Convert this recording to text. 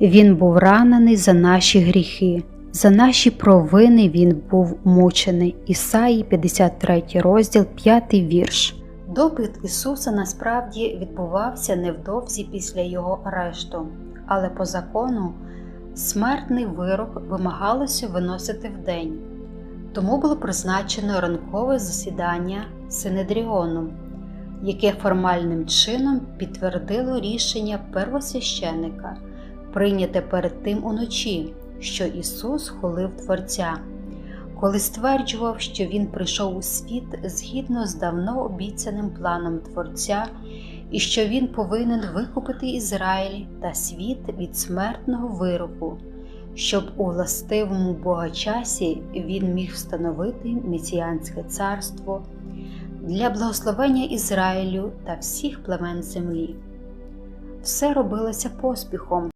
Він був ранений за наші гріхи, за наші провини він був мучений. Ісаї 53 розділ, 5 вірш. Допит Ісуса насправді відбувався невдовзі після його арешту, але по закону смертний вирок вимагалося виносити вдень. Тому було призначено ранкове засідання Синедріону, яке формальним чином підтвердило рішення первосвященика, прийняте перед тим уночі, що Ісус хулив Творця, коли стверджував, що Він прийшов у світ згідно з давно обіцяним планом Творця і що Він повинен викупити Ізраїль та світ від смертного вироку, щоб у властивому Богочасі Він міг встановити месіянське царство для благословення Ізраїлю та всіх племен землі. Все робилося поспіхом.